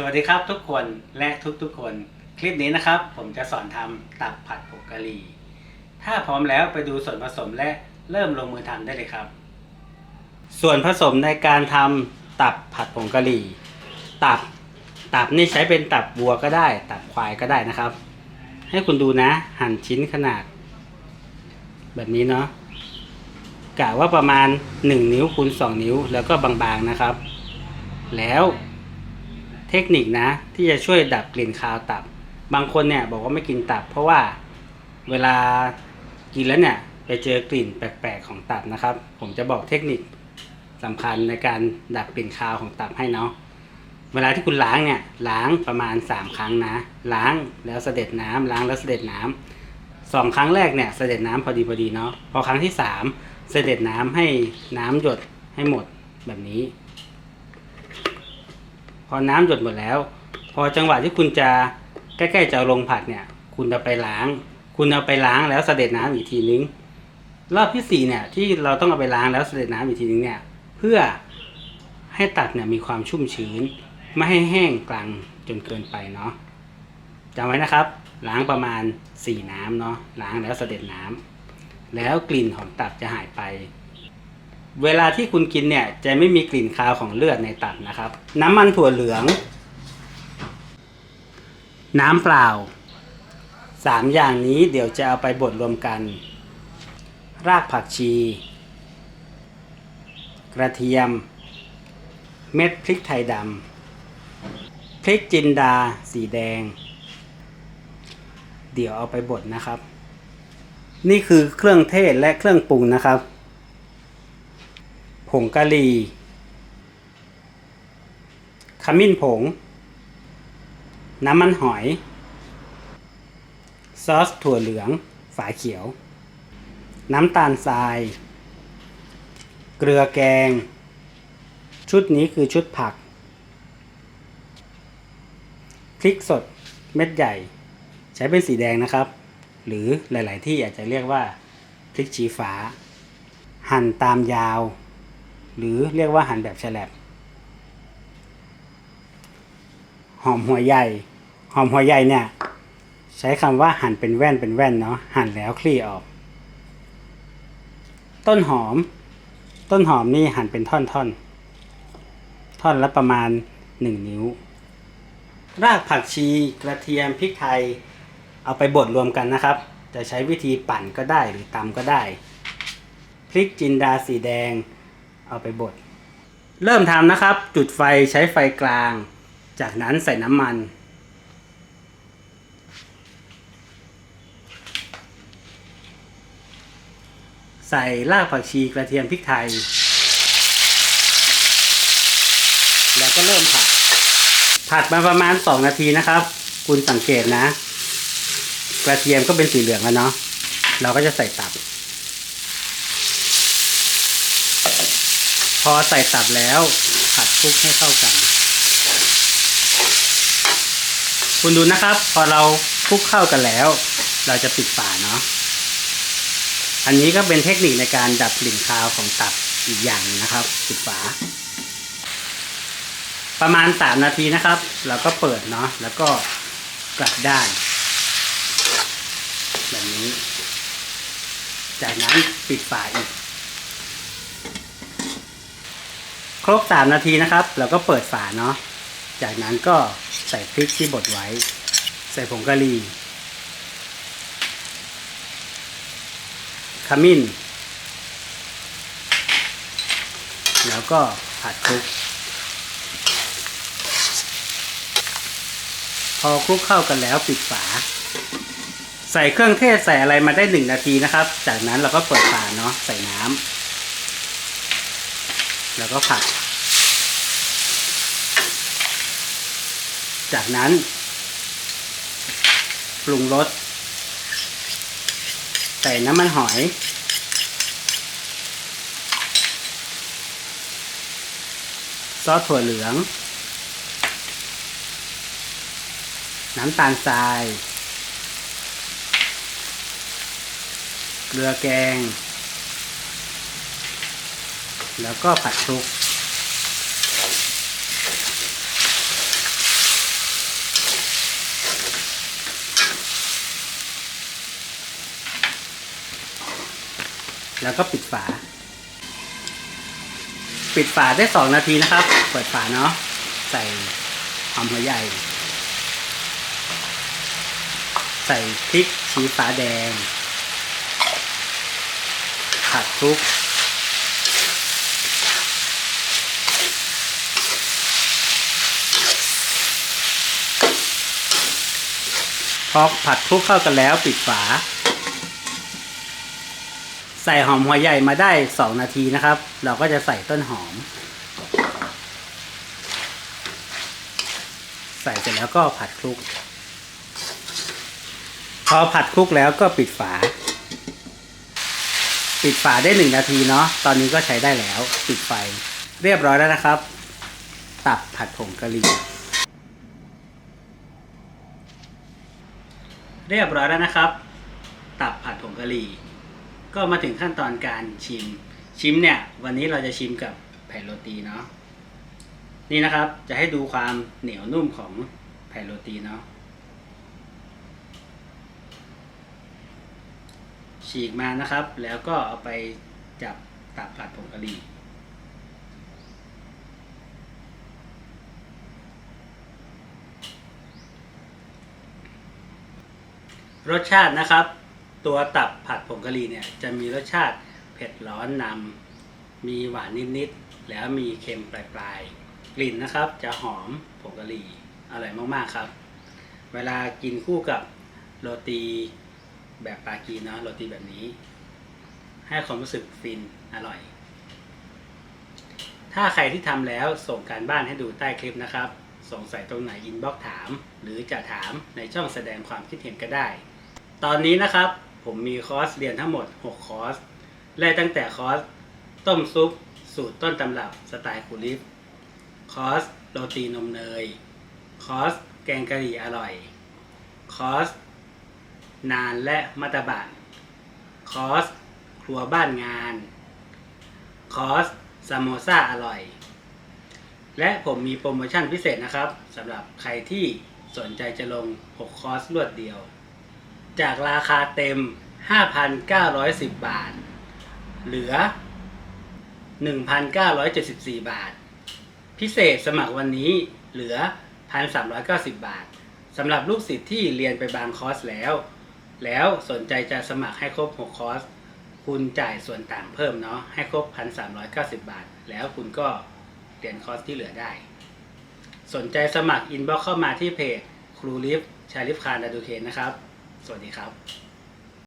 สวัสดีครับทุกคนและทุกๆคน คลิปนี้นะครับ ผมจะสอนทำตับผัดผงกะหรี่ ถ้าพร้อมแล้วไปดูส่วนผสมและเริ่มลงมือทำได้เลยครับ ส่วนผสมในการทำตับผัดผงกะหรี่ ตับตับนี่ใช้เป็นตับวัวก็ได้ ตับควายก็ได้นะครับ ให้คุณดูนะ หั่นชิ้นขนาด แบบนี้เนาะกะว่าประมาณ 1 นิ้วคูณ2นิ้ว แล้วก็บางๆนะครับ แล้ว เทคนิคนะ ที่จะช่วยดับกลิ่นคาวตับ บางคนเนี่ยบอกว่าไม่กินตับ เพราะว่าเวลากินแล้วเนี่ยไปเจอกลิ่นแปลกๆของตับนะครับ ผมจะบอกเทคนิคสำคัญในการดับกลิ่นคาวของตับให้เนาะเวลาที่คุณล้างเนี่ยล้างประมาณ 3 ครั้งนะ ล้างแล้วเสด็จน้ำล้างแล้วเสด็จน้ำสองครั้งแรกเนี่ยเสด็จน้ำพอดีพอดีเนาะพอครั้งที่สามเสด็จน้ำให้น้ำหยดให้หมดแบบนี้ พอน้ำหยดหมดแล้ว พอจังหวะที่คุณจะใกล้ๆจะลงผัดเนี่ย คุณเอาไปล้าง คุณเอาไปล้างแล้วเสด็จน้ำอีกทีนึงรอบที่สี่เนี่ยที่เราต้องเอาไปล้างแล้วเสด็จน้ำอีกทีนึงเนี่ยเพื่อให้ตับเนี่ยมีความชุ่มชื้น ไม่ให้แห้งกลางจนเกินไปเนาะจำไว้นะครับ ล้างประมาณสี่น้ำเนาะล้างแล้วเสด็จน้ำแล้วกลิ่นของตับจะหายไป เวลาที่คุณกินเนี่ยจะไม่มีกลิ่นคาวของเลือดในตับนะครับ น้ำมันถั่วเหลือง น้ำเปล่าสามอย่างนี้เดี๋ยวจะเอาไปบดรวมกัน รากผักชี กระเทียม เม็ดพริกไทยดำพริกจินดาสีแดง เดี๋ยวเอาไปบดนะครับ นี่คือเครื่องเทศและเครื่องปรุงนะครับ ผงกะหรี่ขมิ้นผง น้ำมันหอย ซอสถั่วเหลือง ฝาเขียว น้ำตาลทราย เกลือแกง ชุดนี้คือชุดผัก พริกสดเม็ดใหญ่ ใช้เป็นสีแดงนะครับ หรือหลาย ๆ ที่อาจจะเรียกว่า พริกชี้ฟ้า หั่นตามยาว หรือเรียกว่าหั่นแบบแฉลบหอมหัวใหญ่ หอมหัวใหญ่เนี่ย ใช้คำว่าหั่นเป็นแว่นเป็นแว่นเนาะหั่นแล้วคลี่ออก ต้นหอม ต้นหอมนี่หั่นเป็นท่อนท่อนท่อนละประมาณหนึ่งนิ้ว รากผักชีกระเทียมพริกไทย เอาไปบดรวมกันนะครับ จะใช้วิธีปั่นก็ได้หรือตำก็ได้ พริกจินดาสีแดง เอาไปบด เริ่มทำนะครับ จุดไฟใช้ไฟกลาง จากนั้นใส่น้ำมัน ใส่รากผักชีกระเทียมพริกไทย แล้วก็เริ่มผัด ผัดมาประมาณ 2 นาทีนะครับ คุณสังเกตนะ กระเทียมก็เป็นสีเหลืองแล้วเนาะเราก็จะใส่ตับ อใส่ตับแล้วผัดคลุกให้เข้ากัน คุณดูนะครับ พอเราคลุกเข้ากันแล้ว เราจะปิดฝาเนาะอันนี้ก็เป็นเทคนิคในการดับกลิ่นคาวของตับอีกอย่างหนึงนะครับ ปิดฝา ประมาณสามนาทีนะครับ เราก็เปิดเนาะแล้วก็กลับด้านแบบนี้ จากนั้นปิดฝาอีก ค รบสามนาทีนะครับ เราก็เปิดฝาเนาะ จากนั้นก็ใส่พริกที่บดไว้ ใส่ผงกะหรี่ขมิ้น แล้วก็ผัดคลุก พอคลุกเข้ากันแล้วปิดฝา ใส่เครื่องเทศใส่อะไรมาได้หนึ่งนาทีนะครับ จากนั้นเราก็เปิดฝาเนาะใส่น้ำแล้วก็ผัด จากนั้น ปรุงรส ใส่น้ำมันหอย ซอสถั่วเหลือง น้ำตาลทราย เกลือแกง แล้วก็ผัดคลุก แล้วก็ปิดฝา ปิดฝาได้สองนาทีนะครับ เปิดฝาเนาะ ใส่หอมหัวใหญ่ ใส่พริกชี้ฟ้าแดง ผัดคลุกพอผัดคลุกเข้ากันแล้วปิดฝา ใส่หอมหัวใหญ่มาได้ 2 นาทีนะครับ เราก็จะใส่ต้นหอม ใส่เสร็จแล้วก็ผัดคลุก พอผัดคลุกแล้วก็ปิดฝา ปิดฝาได้หนึ่งนาทีเนาะตอนนี้ก็ใช้ได้แล้วปิดไฟ เรียบร้อยแล้วนะครับ ตับผัดผงกะหรี่เรียบร้อยแล้วนะครับ ตับผัดผงกะหรี่ ก็มาถึงขั้นตอนการชิม ชิมเนี่ย วันนี้เราจะชิมกับแผ่นโรตีเนาะนี่นะครับ จะให้ดูความเหนียวนุ่มของแผ่นโรตีเนาะฉีกมานะครับ แล้วก็เอาไปจับตับผัดผงกะหรี่รสชาตินะครับ ตัวตับผัดผงกะหรี่เนี่ยจะมีรสชาติเผ็ดร้อนนำมีหวานนิดๆแล้วมีเค็มปลายๆกลิ่นนะครับ จะหอมผงกะหรี่อร่อยมากๆครับ เวลากินคู่กับโรตีแบบปากีเนาะโรตีแบบนี้ ให้ความรู้สึกฟินอร่อย ถ้าใครที่ทำแล้วส่งการบ้านให้ดูใต้คลิปนะครับ สงสัยตรงไหนอินบ็อกถาม หรือจะถามในช่องแสดงความคิดเห็นก็ได้ ตอนนี้นะครับ ผมมีคอร์สเรียนทั้งหมด 6 คอร์สไล่ตั้งแต่คอร์สต้มซุป สูตรต้นตำรับสไตล์คูลิฟคอร์สโรตีนมเนย คอร์สแกงกะหรี่อร่อย คอร์สนานและมัตตบานคอร์สครัวบ้านงาน คอร์สซามโมซาอร่อย และผมมีโปรโมชั่นพิเศษนะครับสำหรับใครที่สนใจจะลง 6 คอร์สรวดเดียว จากราคาเต็ม 5,910 บาท เหลือ 1,974 บาท พิเศษสมัครวันนี้เหลือ 1,390 บาทสำหรับลูกศิษย์ที่เรียนไปบางคอร์สแล้ว แล้วสนใจจะสมัครให้ครบ 6 คอร์ส คุณจ่ายส่วนต่างเพิ่มเนาะให้ครบ 1,390 บาท แล้วคุณก็เรียนคอร์สที่เหลือได้ สนใจสมัครอินบ็อกเข้ามาที่เพจครูลิฟชาลิฟคารดัดูเคนนะครับ สวัสดีครับ